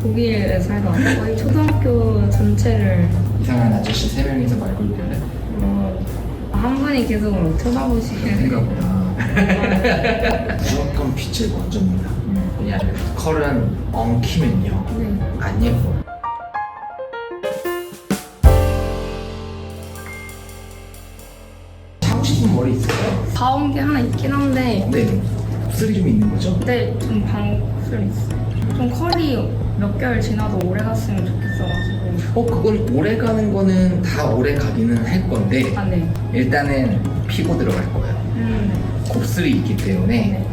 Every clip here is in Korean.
독일에 살다 왔어요. 거의 초등학교 전체를 이상한 아저씨 세 명이서 말 걸길래 어, 한 분이 계속 쳐다보시길래 생각보다 무조건 빛을 먼저입니다. 왜냐하면 컬은 엉키면요 네. 안 예뻐. 하고 싶은 머리 있어요? 가온 게 하나 있긴 한데 네. 곱슬이 좀 있는 거죠? 근데 좀 방술 있어요. 좀 컬이 몇 개월 지나도 오래 갔으면 좋겠어가지고 어 그건 오래 가는 거는 다 오래 가기는 할 건데 아 네. 일단은 피고 들어갈 거예요. 음, 곱슬이 있기 때문에 네.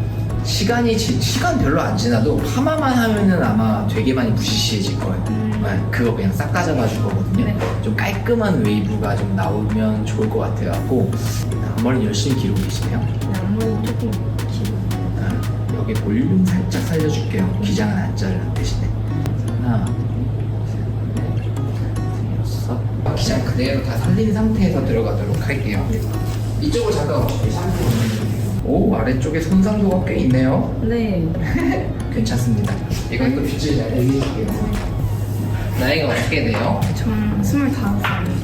시간이 지, 시간 별로 안 지나도 파마만 하면은 아마 되게 많이 부시시해질 거예요. 음. 네, 그거 그냥 싹 가져가줄 거거든요. 네. 좀 깔끔한 웨이브가 좀 나오면 좋을 것 같아갖고 앞머리 열심히 기르고 계시네요. 네, 앞머리 조금 길고 아, 여기 볼륨 살짝 살려줄게요. 기장은 안 자르는 대신에 하나, 둘, 셋, 넷, 여섯. 아, 기장 그대로 다 살린 상태에서 들어가도록 할게요. 이쪽으로 잠깐. 오 아래쪽에 손상도가 꽤 있네요. 네. 괜찮습니다. 이건 또 빗질 잘 해드릴게요. 나이가 어떻게 돼요? 전 25살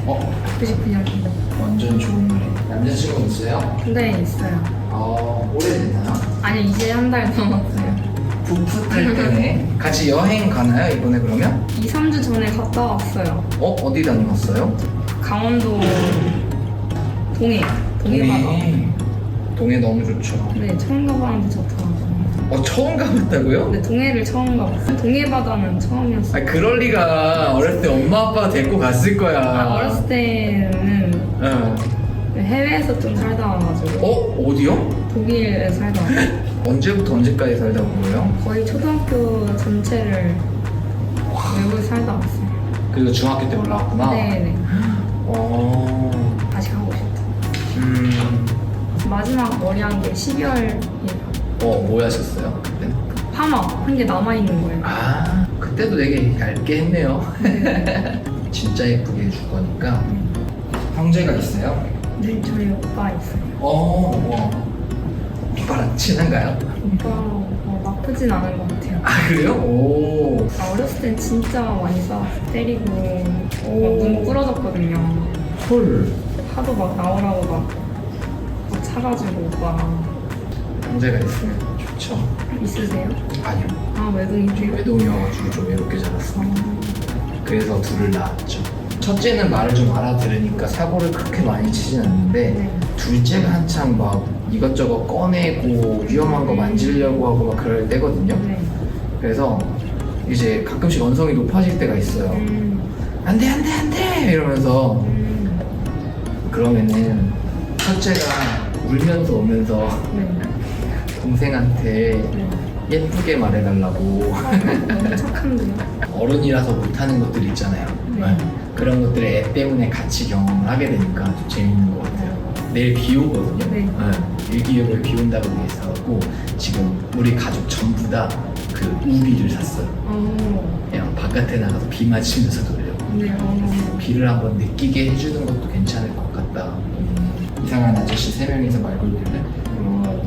어 99년도 완전 좋은 노래. 남자친구 있어요? 네 있어요 어 오래됐나요? 아니 이제 한 달 넘었어요 풋풋할 때네. 같이 여행 가나요 이번에 그러면? 2, 3주 전에 갔다 왔어요 어 어디 다녀왔어요? 강원도 동해 동해 바다 동해. 동해 너무 좋죠. 네 처음 가봤는데 좋더라고요 어 처음 가봤다고요? 근데 동해를 처음 가봤어요 동해 바다는 처음이었어요 아 그럴 리가 어렸을 때 엄마 아빠가 데리고 갔을 거야. 아, 어렸을 때는 응. 해외에서 좀 살다 와가지고 어 어디요? 독일에 살다 왔어요 언제부터 언제까지 살다 온 거예요? 거의 초등학교 전체를 외국에 살다 왔어요 그리고 중학교 때 올라왔구나. 네네 어. 다시 가고 싶다 음. 마지막 머리 한 게 12월이에요 어, 뭐 하셨어요? 그때는? 파마 한게 남아 있는 거예요 아, 그때도 되게 얇게 했네요. 진짜 예쁘게 해줄 거니까. 형제가 있어요? 네 저희 오빠 있어요 어, 어. 오빠랑 친한가요? 오빠 어, 나쁘진 않은 것 같아요 아, 그래요? 오. 아, 어렸을 땐 진짜 많이 싸웠어요 때리고 오. 막눈 부러졌거든요 헐. 하도 막 나오라고 막, 막 차가지고 오빠랑 형제가 있으면 좋죠. 있으세요? 아니요. 아 외동이세요? 외동이어가지고 좀 외롭게 자랐어. 아, 그래서 둘을 낳았죠. 첫째는 말을 좀 알아들으니까 사고를 그렇게 많이 치진 않는데 네. 둘째가 한창 막 이것저것 꺼내고 위험한 거 만지려고 하고 막 그럴 때거든요. 네. 그래서 이제 가끔씩 언성이 높아질 때가 있어요. 음, 안돼 안 돼 안 돼 이러면서 음, 그러면은 첫째가 울면서 오면서 네. 동생한테 네. 예쁘게 말해달라고 착한데요? 어른이라서 못하는 것들 있잖아요. 네. 그런 것들을 애 때문에 같이 경험을 하게 되니까 좀 재밌는 것 같아요. 내일 비 오거든요. 네. 일기예보에 비 온다고 얘기해서 지금 우리 가족 전부 다 그 우비를 샀어요. 어, 그냥 바깥에 나가서 비 맞으면서 놀려고. 네. 어, 비를 한번 느끼게 해주는 것도 괜찮을 것 같다. 이상한 아저씨 세 명이서 말 걸길래 어,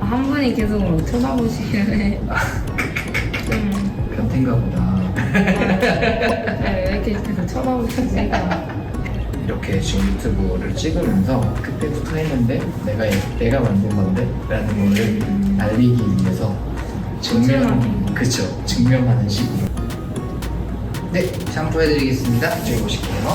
한 분이 계속 쳐다보시길래 좀 변태인가 보다. 네, 왜 이렇게 계속 쳐다보시니까. 이렇게 지금 유튜브를 찍으면서 그때부터 했는데 내가 내가 만든 건데 라는 거를 알리기 위해서 증명. 그쵸 증명하는 식으로. 네 샴푸 해드리겠습니다. 이쪽에 보실게요.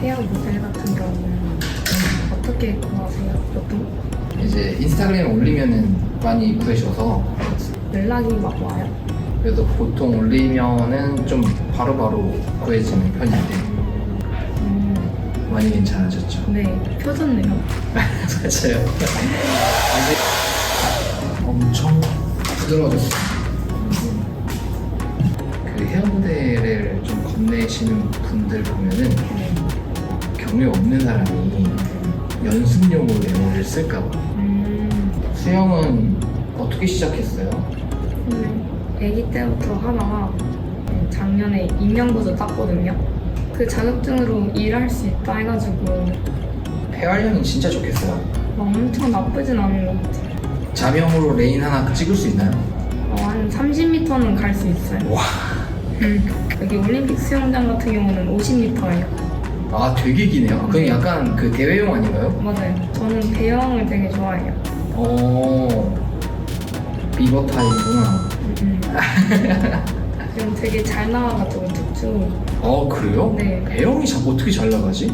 헤어 모델 같은 경우는 어떻게 구하세요? 보통 이제 인스타그램에 올리면은 많이 구해셔서 연락이 막 와요? 그래도 보통 올리면은 좀 바로바로 구해지는 편인데 음, 많이 괜찮아졌죠 네, 펴졌네요. 맞아요 이제 엄청 부드러워졌어요 그 헤어 모델을 좀 겁내시는 분들 보면은 네. 경력 없는 사람이 연습용으로 메모를 쓸까 봐 음, 수영은 어떻게 시작했어요? 네. 아기 때부터 하다가 작년에 임명보조 땄거든요. 그 자격증으로 일할 수 있다 해가지고 폐활량이 진짜 좋겠어요 막 엄청 나쁘진 않은 것 같아요. 자명으로 레인 하나 찍을 수 있나요? 어, 한 30m는 갈 수 있어요. 와, 음. 여기 올림픽 수영장 같은 경우는 50m예요. 아 되게 기네요. 그냥 약간 그 대회용 아닌가요? 맞아요. 저는 배영을 되게 좋아해요. 어, 비버 타임이구나. 음. 지금 되게 잘 나와가지고 툭툭. 어 그래요? 네. 배영이 자, 어떻게 잘 나가지?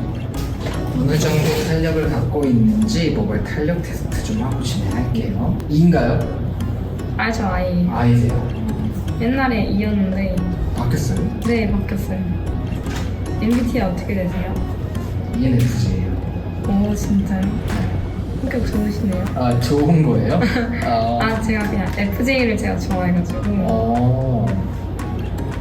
어느 정도 탄력을 갖고 있는지 모바일 탄력 테스트 좀 하고 진행할게요. 이인가요? 알죠, 아이. 아이세요? 옛날에 이었는데, 바뀌었어요? 네, 바뀌었어요. MBTI 어떻게 되세요? ENFJ예요. 오, 진짜요? 성격 좋으시네요. 아 좋은 거예요? 아, 아, 제가 그냥 FJ를 제가 좋아해가지고. 어.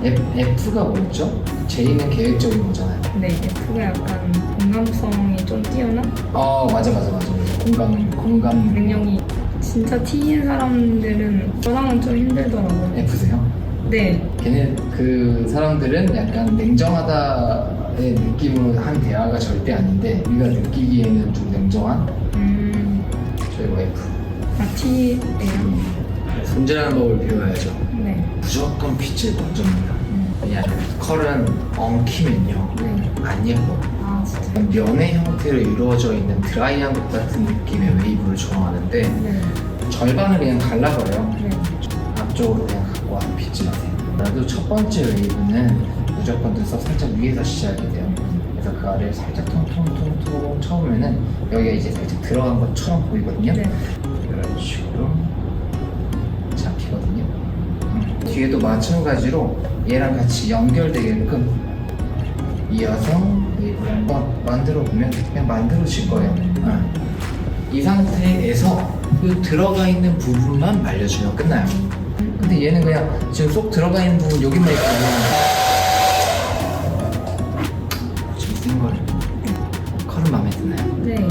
F, F가 뭐였죠? J는 계획적인 거잖아요. 네, F가 약간 공감성이 좀 뛰어난 어 맞아 맞아 맞아 맞아. 공감 공감 능력이 진짜 T인 사람들은 저랑은 좀 힘들더라고요. F세요? 네, 걔네 그 사람들은 약간 냉정하다의 느낌으로 한 대화가 절대 아닌데 우리가 느끼기에는 좀 냉정한 음, 저희가 F. 아 T예요. 손질하는 법을 배워야죠. 네, 무조건 빛을 먼저입니다. 음, 왜냐하면 컬은 엉키면요 네. 안 예뻐. 아 진짜. 면의 형태로 이루어져 있는 드라이한 것 같은 느낌의 웨이브를 좋아하는데 네, 절반을 그냥 갈라버려요. 네. 앞쪽으로 그냥 갖고 와서 빗지 마세요. 그래도 첫 번째 웨이브는 무조건 눈썹 살짝 위에서 시작이 돼요. 그래서 그 아래를 살짝 통통통통 쳐보면은 여기가 이제 살짝 들어간 것처럼 보이거든요. 네. 이런 식으로 잡히거든요. 음. 뒤에도 마찬가지로 얘랑 같이 연결되게끔 이어서 웨이브를 한번 만들어 보면 그냥 만들어질 거예요. 어. 이 상태에서 그 들어가 있는 부분만 말려주면 끝나요. 근데 얘는 그냥 지금 쏙 들어가 있는 부분 여기만 있거든요. 좀센 거를. 컬은 마음에 드나요? 네.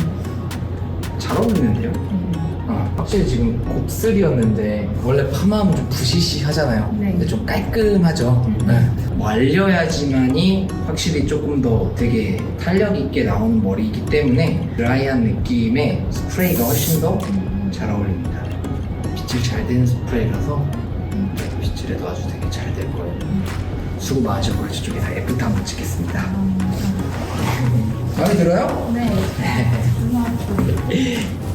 잘 어울리는데요? 음, 아, 확실히 지금 곱슬이었는데 원래 파마하면 좀 부시시 하잖아요. 네. 근데 좀 깔끔하죠. 음. 네. 말려야지만이 확실히 조금 더 되게 탄력 있게 나오는 머리이기 때문에 드라이한 느낌의 스프레이가 훨씬 더잘 음, 어울립니다. 빗질 잘 되는 스프레이라서 음, 빗질에도 아주 되게 잘 될 거예요. 수고 많으셨고요. 저쪽에 다 애프터 한번 찍겠습니다. 음. 마음에 들어요? 네. 고마워요.